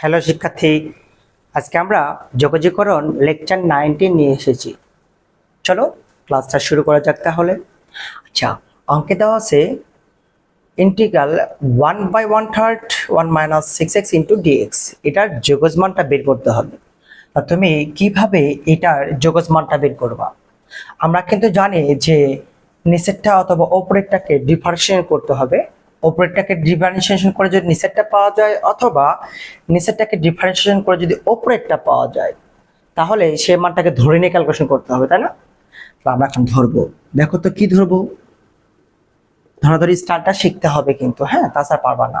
Hello শিক্ষার্থী। আজকে আমরা যোগাযোগকরণ লেকচার নাইনটিন নিয়ে এসেছি। চলো, ক্লাসটা শুরু করা যাক তাহলে। আচ্ছা অঙ্কে দেওয়া আছে integral one by one third, one minus six x into dx এটার যোগজমানটা বের করতে হবে। তা তুমি কীভাবে এটার যোগজমানটা বের করবা? আমরা কিন্তু জানি যে নিচেরটা অথবা ওপরেরটাকে ডিফারেন্সিয়েশন করতে হবে। ওপরেরটাকে ডিফারেন্সিয়েশন করে যদি নিচেরটা পাওয়া যায় অথবা নিচেরটাকে ডিফারেন্সিয়েশন করে যদি ওপরেরটা পাওয়া যায়, তাহলে সে মানটাকে ধরে নিয়ে ক্যালকুলেশন করতে হবে, তাই না? তো আমরা এখন ধরবো। দেখো তো কি ধরবো? ধরাধরি স্টারটা শিখতে হবে কিন্তু হ্যাঁ? তাছাড়া পারবা না।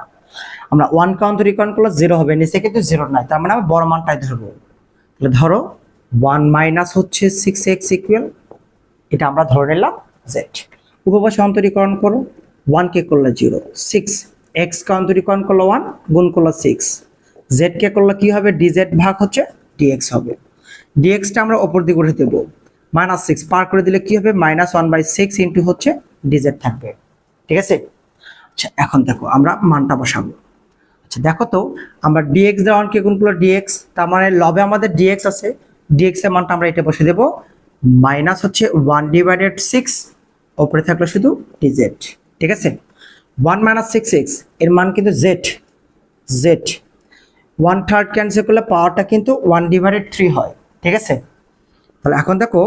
আমরা ওয়ান কাউন্ট রিকাউন্ট করলে জিরো হবে, নিচে কিন্তু জিরো নাই। তার মানে আমরা বড় মানটাই ধরবো। তাহলে ধরো ওয়ান মাইনাস হচ্ছে সিক্স এক্স ইকুয়াল এটা আমরা ধরে নিলাম জেড উপবাসে অন্তরীকরণ করো। ওয়ান কে করলে জিরো। সিক্স, এক্স কে অন্তরীকরণ করল ওয়ান, গুণ করল সিক্স। জেড কে করলে কি হবে? ডিজেড ভাগ হচ্ছে ডিএক্স হবে। ডিএক্সটা আমরা ওপর দিকে উঠে দেবো। মাইনাস সিক্স, পার করে দিলে কি হবে? Minus one by six into হচ্ছে ডিজেড থাকবে। ঠিক আছে? আচ্ছা এখন দেখো, আমরা মানটা বসাবো। আচ্ছা দেখো তো, আমরা ডিএক্স দেওয়ান কে গুণ করল ডিএক্স, তার মানে লবে আমাদের ডিএক্স আছে। ডিএক্স এর মানটা আমরা এটা বসে দেবো। মাইনাস হচ্ছে ওয়ান ডিভাইডেড সিক্স, ওপরে থাকল শুধু ডিজেড। ঠিক আছে? ওয়ান মাইনাস সিক্স এক্সের মান কিন্তু z z one third cancel করলে পাওয়ারটা কিন্তু ওয়ান ডিভাইডেড থ্রি হয়, ঠিক আছে? তাহলে এখন দেখো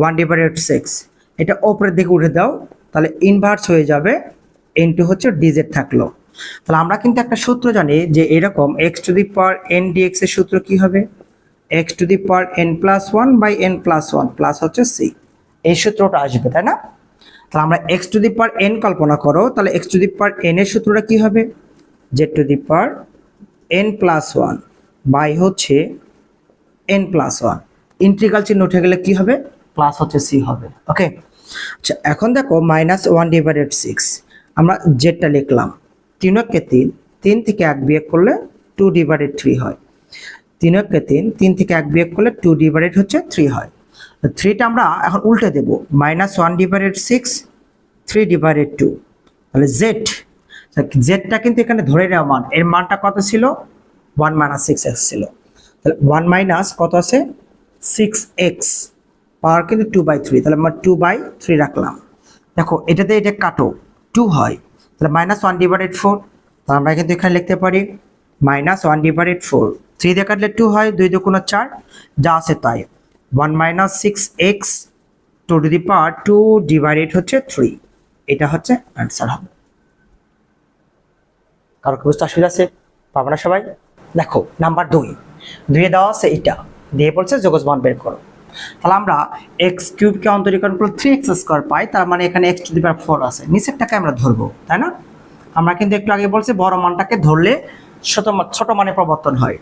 ওয়ান ডিভাইডেড সিক্স এটা ওপরের দিকে উঠে দাও, তাহলে ইনভার্স হয়ে যাবে ইনটু হচ্ছে ডিজেড থাকল। তাহলে আমরা কিন্তু একটা সূত্র জানি যে এরকম x to the power n dx এর সূত্র কি হবে? X to the power n plus one by n plus one plus হচ্ছে সি এই সূত্রটা আসবে, তাই না? তাহলে আমরা x to the power n কল্পনা করো, তাহলে x to the power n এর সূত্রটা কি হবে? Z to the power n plus one by হচ্ছে এন প্লাস ওয়ান ইন্টিগ্রাল চিহ্ন উঠে গেলে কি হবে? প্লাস হচ্ছে সি হবে। ওকে আচ্ছা এখন দেখো মাইনাস ওয়ান ডিভাইডেড সিক্স আমরা জেডটা লিখলাম। তিনকে তিন তিন থেকে এক বিয়োগ করলে টু ডিভাইডেড থ্রি হয়। তিনকে তিন তিন থেকে এক বিয়োগ করলে টু ডিভাইডেড হচ্ছে থ্রি হয়। থ্রিটা আমরা এখন উল্টে দেবো। Minus one divided six three divided two তাহলে জেড জেডটা কিন্তু এখানে ধরে নেওয়া মান। এর মানটা কত ছিল? ওয়ান মাইনাস সিক্স এক্স ছিল। তাহলে ওয়ান মাইনাস কত আছে? সিক্স এক্স পাওয়ার কিন্তু টু বাই থ্রি তাহলে আমরা টু বাই থ্রি রাখলাম। দেখো, এটাতে এটা কাটো। টু হয়। তাহলে মাইনাস ওয়ান ডিভাইডেড ফোর তাহলে আমরা কিন্তু এখানে লিখতে পারি minus one divided four three দিয়ে কাটলে টু হয়, দুই দুগুণ চার, যা আছে তাই। One minus six x to to the power two divided হচ্ছে থ্রি এটা হচ্ছে অ্যান্সার হবে। কারও বুঝতে অসুবিধা আছে? পাবো না সবাই? দেখো নাম্বার দুই। দুইয়ে দেওয়া আছে এটা। দিয়ে বলছে যোগজমান বের করো। তাহলে আমরা এক্স কিউবকে অন্তরীকরণ করলে থ্রি এক্স স্কোয়ার পাই, তার মানে এখানে x to the power four আছে। নিচেরটাকে আমরা ধরবো, তাই না? আমরা কিন্তু একটু আগে বলছি বড় মানটাকে ধরলে ছোট ছোট মানে প্রবর্তন হয়।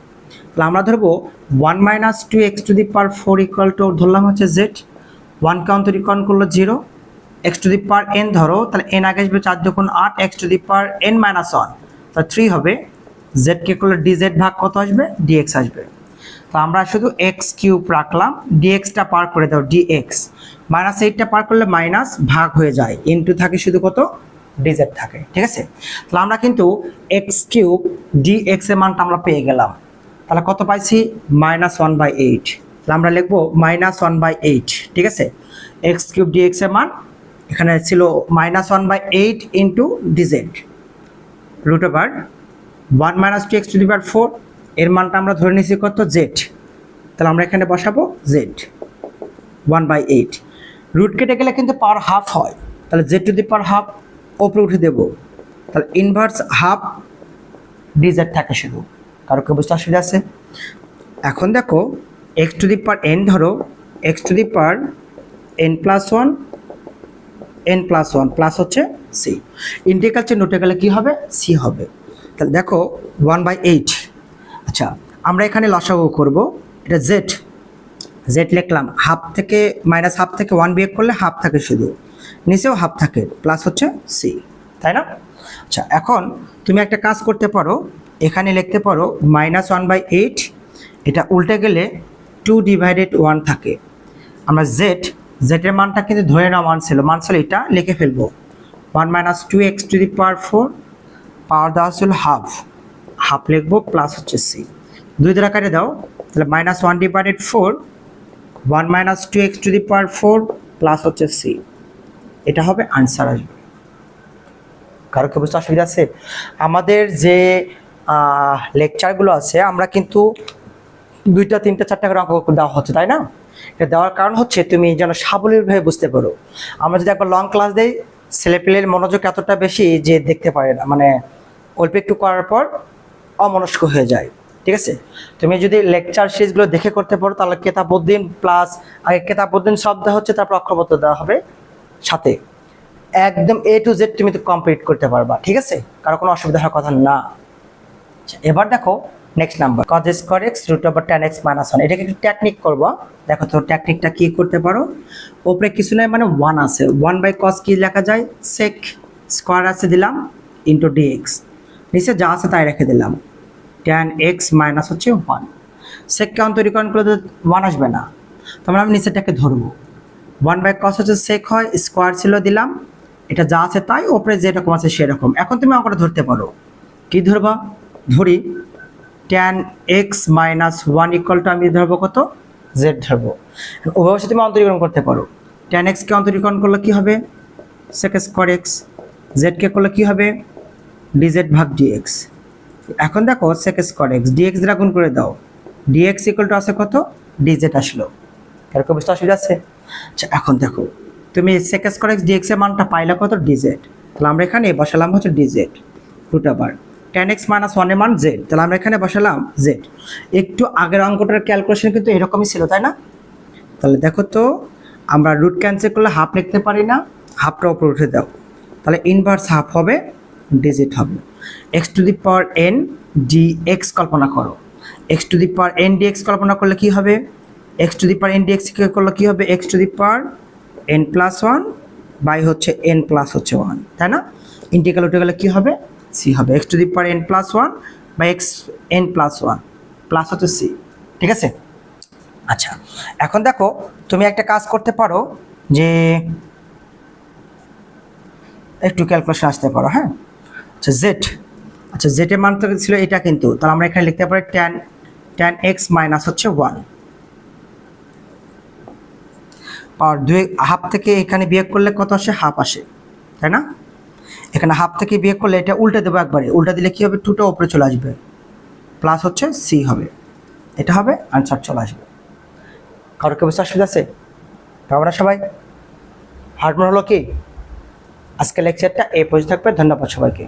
তাহলে আমরা ধরবো one minus two x to the power four equal to ধরলাম হচ্ছে জেড ওয়ান ওয়ানকে অন্তরীকরণ করল zero x to the power n ধরো, তাহলে এন আগে আসবে চার দুগুণ আট x to the power n minus one তাহলে থ্রি হবে জেড কে করলে ডিজেড ভাগ কত আসবে? ডিএক্স আসবে। তো আমরা শুধু এক্স কিউব রাখলাম ডিএক্সটা পার করে দাও ডিএক্স মাইনাস এইটটা পার করলে মাইনাস ভাগ হয়ে যায় ইনটু থাকে শুধু কত? ডিজেড থাকে, ঠিক আছে? তাহলে আমরা কিন্তু এক্স কিউব ডিএক্স এর মানটা আমরা পেয়ে গেলাম। তাহলে কত পাইছি? মাইনাস ওয়ান বাই এইট তাহলে আমরা লিখব মাইনাস ওয়ান বাই এইট ঠিক আছে? এক্স কিউব ডিএক্স এর মান এখানে ছিল minus one by eight into dz root over one minus two x to the power four এর মানটা আমরা ধরে নিয়েছি কত? জেড তাহলে আমরা এখানে বসাবো z one by eight root কেটে গেলে কিন্তু পাওয়ার হাফ হয়। তাহলে z to the power half ওপরে উঠে দেবো। তাহলে ইনভার্স হাফ ডিজেড থাকে শুধু। কারও কেউ বুঝতে অসুবিধা আছে? এখন দেখো x to the power n ধরো x to the power n plus one n plus one plus হচ্ছে সি ইন্টিগ্রাল চেয়ে নোটে গেলে কী হবে? সি হবে। তাহলে দেখো ওয়ান বাই এইট আচ্ছা আমরা এখানে লসাগু করব। এটা জেড জেড লিখলাম হাফ থেকে মাইনাস হাফ থেকে ওয়ান বিয়োগ করলে হাফ থাকে শুধু। নিচেও হাফ থাকে প্লাস হচ্ছে সি তাই না? আচ্ছা এখন তুমি একটা কাজ করতে পারো। এখানে লিখতে পারো মাইনাস ওয়ান বাই এইট এটা উল্টে গেলে টু ডিভাইডেড ওয়ান থাকে। আমরা জেড জেডের মানটা কিন্তু ধরে নেওয়া মান ছিল, মান এটা, লিখে ফেলব। One minus two x to the power four power দেওয়া ছিল হাফ হাফ লিখব প্লাস হচ্ছে সি দুই দ্বারা কাটে দাও, তাহলে minus one divided four one minus two x to the power four plus হচ্ছে সি এটা হবে আনসার আসবে। কারও কি বুঝতে অসুবিধা আছে? আমাদের যে লেকচারগুলো আছে, আমরা কিন্তু দুইটা, তিনটা, চারটা করে অঙ্ক দেওয়া হচ্ছে, তাই না? এটা দেওয়ার কারণ হচ্ছে তুমি যেন সাবলীলভাবে বুঝতে পারো। আমরা যদি একবার লং ক্লাস দেই ছেলেপেলের মনোযোগ এতটা বেশি যে দেখতে পারে না মানে অল্প একটু করার পর অমনস্ক হয়ে যায়, ঠিক আছে? তুমি যদি লেকচার সিরিজগুলো দেখে করতে পারো, তাহলে কেতাবুদ্দিন প্লাস আগে কেতাবুদ্দিন সব দেওয়া হচ্ছে, তারপর অক্ষরপত্র দেওয়া হবে সাথে। একদম এ টু জেড তুমি তো কমপ্লিট করতে পারবা, ঠিক আছে? কারও কোনো অসুবিধা হওয়ার কথা না। আচ্ছা, এবার দেখো next number cos square x root over tan x minus one এটাকে একটু টেকনিক করব। দেখো তো টেকনিকটা কি করতে পারো? ওপরে কিছু নয় মানে ওয়ান আছে। ওয়ান বাই কজ কি লেখা যায়? সেক স্কোয়ার আছে দিলাম ইন্টু ডি এক্স নিচে যা আছে তাই রেখে দিলাম। টেন এক্স মাইনাস হচ্ছে ওয়ান সেক কেমন তৈরিকরণ করলে তো ওয়ান আসবে না। তারপরে আমি নিচেটাকে ধরবো। ওয়ান বাই কস হচ্ছে সেক হয় স্কোয়ার ছিল দিলাম। এটা যা আছে তাই ওপরে যেরকম আছে সেরকম। এখন তুমি অঙ্কটা ধরতে পারো। কি ধরবা? ধরি ট্যান এক্স মাইনাস ওয়ান ইকুয়ালটা আমি ধরবো কত? জেড ধরবো। ওভাবে তুমি অন্তরীকরণ করতে পারো। ট্যান এক্সকে অন্তরীকরণ করলে কি হবে? সেক স্কোয়ার এক্স জেডকে করলে কি হবে? ডিজেড ভাগ ডিএক্স এখন দেখো সেক স্কোয়ার এক্স ডিএক্স দ্বারা করে দাও। ডিএক্স ইকুয়াল টু আছে কত? ডিজেড আসলো। এরকম বুঝতে অসুবিধা আছে? আচ্ছা এখন দেখো, তুমি সেক স্কোয়ার এক্স ডিএক্স এর মানটা পাইলে কত? ডিজেড তাহলে আমরা এখানে বসালাম হচ্ছে ডিজেড রুট আবার টেন এক্স মাইনাস ওয়ানের মান জেড তাহলে আমরা এখানে বসালাম জেড একটু আগের অঙ্কটার ক্যালকুলেশন কিন্তু এরকমই ছিল, তাই না? তাহলে দেখো তো, আমরা রুট ক্যান্সেল করলে হাফ লিখতে পারি না হাফটা উপরে উঠে দাও। তাহলে ইনভার্স হাফ হবে ডিজিট হবে। X to the power n d x কল্পনা করো। X to the power n d x কল্পনা করলে কি হবে? X to the power n d x করলে কি হবে? X to the power n plus one by হচ্ছে এন প্লাস হচ্ছে one তাই না? ইন্টিগ্রাল উঠে গেলে কী হবে? সি হবে x to the power n plus one বা x n plus one plus হচ্ছে সি ঠিক আছে? আচ্ছা এখন দেখো, তুমি একটা কাজ করতে পারো যে একটু ক্যালকুলেশন আসতে পারো হ্যাঁ? আচ্ছা জেড আচ্ছা জেটের মান তো ছিল এটা কিন্তু, তাহলে আমরা এখানে লিখতে পারি ট্যান ট্যান এক্স মাইনাস হচ্ছে ওয়ান পাওয়ার দুই হাফ থেকে এখানে বিয়োগ করলে কত আসে? হাফ আসে, তাই না? এখানে হাফ থেকে বিয়োগ করলে এটা উল্টে দেবো একবারে। উল্টা দিলে কী হবে? টুটা ওপরে চলে আসবে। প্লাস হচ্ছে সি হবে। এটা হবে আনসার চলে আসবে। কারোর কেউ বুঝতে অসুবিধা আছে? না সবাই? হার্ডমোর হলো কি? আজকে লেকচারটা এই পর্যন্ত থাকবে। ধন্যবাদ সবাইকে।